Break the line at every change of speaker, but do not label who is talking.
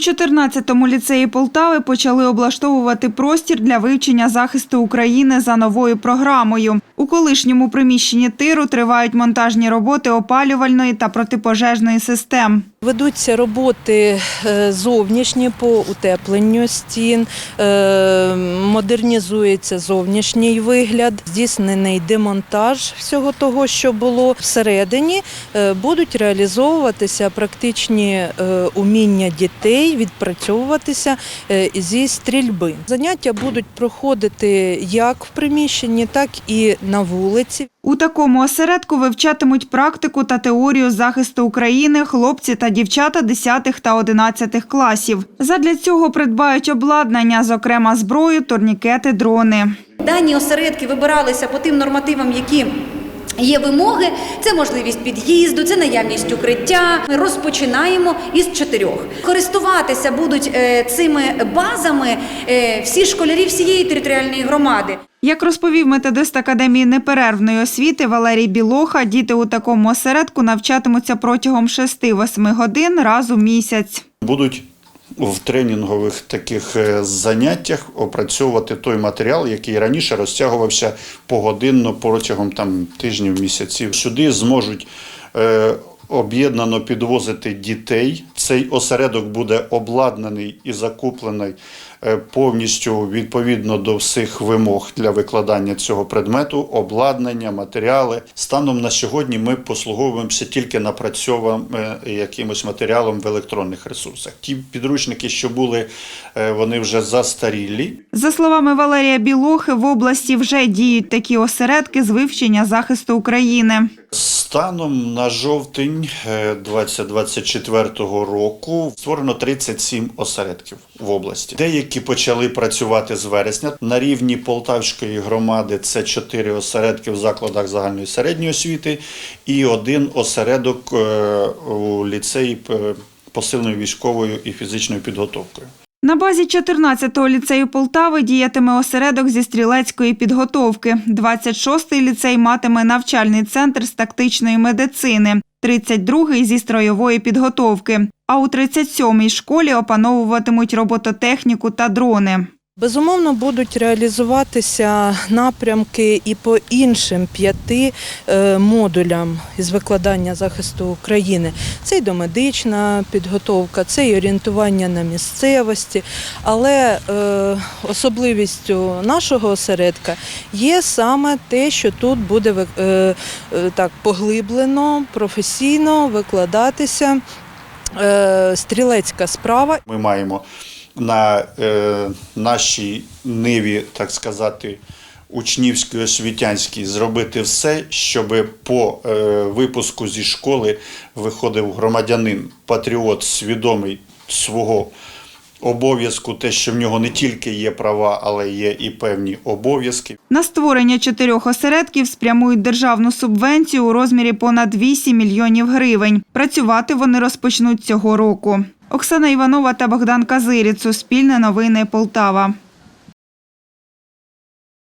14-му ліцеї Полтави почали облаштовувати простір для вивчення захисту України за новою програмою. У колишньому приміщенні тиру тривають монтажні роботи опалювальної та протипожежної систем.
Ведуться роботи е, зовнішні по утепленню стін, е, модернізується зовнішній вигляд, здійснений демонтаж всього того, що було всередині. е, Будуть реалізовуватися практичні уміння дітей, відпрацьовуватися зі стрільби. Заняття будуть проходити як в приміщенні, так і на вулиці.
У такому осередку вивчатимуть практику та теорію захисту України хлопці та дівчата 10 та 11 класів. Задля цього придбають обладнання, зокрема зброю, турнікети, дрони.
Дані осередки вибиралися по тим нормативам, які є вимоги. Це можливість під'їзду, це наявність укриття. Ми розпочинаємо із чотирьох. Користуватися будуть е, цими базами е, всі школярі всієї територіальної громади.
Як розповів методист Академії неперервної освіти Валерій Білоха, діти у такому осередку навчатимуться протягом 6-8 годин раз у місяць.
будуть в тренінгових таких е, заняттях опрацьовувати той матеріал, який раніше розтягувався погодинно протягом там тижнів, місяців. Сюди зможуть е, об'єднано підвозити дітей. Цей осередок буде обладнаний і закуплений е, повністю відповідно до всіх вимог для викладання цього предмету, обладнання, матеріали. Станом на сьогодні ми послуговуємося тільки напрацьованим е, якимось матеріалом в електронних ресурсах. Ті підручники, що були, е, вони вже застарілі.
За словами Валерія Білохи, в області вже діють такі осередки з вивчення захисту України.
Станом на жовтень е, 2024 року створено 37 осередків в області. Деякі почали працювати з вересня. На рівні Полтавської громади це 4 осередки в закладах загальної середньої освіти і один осередок е, у ліцеї е, посиленою військовою і фізичною підготовкою.
На базі 14-го ліцею Полтави діятиме осередок зі стрілецької підготовки. 26-й ліцей матиме навчальний центр з тактичної медицини, 32-й – зі строєвої підготовки. А у 37-й школі опановуватимуть робототехніку та дрони.
Безумовно, будуть реалізуватися напрямки і по іншим п'яти е, модулям із викладання захисту України. Це й домедична підготовка, це й орієнтування на місцевості. Але е, особливістю нашого осередка є саме те, що тут буде е, так поглиблено, професійно викладатися стрілецька справа
Ми маємо на е, нашій ниві, так сказати, учнівській освітянській зробити все, щоб по е, випуску зі школи виходив громадянин, патріот, свідомий свого обов'язку, те, що в нього не тільки є права, але є і певні обов'язки.
На створення чотирьох осередків спрямують державну субвенцію у розмірі понад 8 мільйонів гривень. Працювати вони розпочнуть цього року. Оксана Іванова та Богдан Казиріць. Суспільне новини Полтава.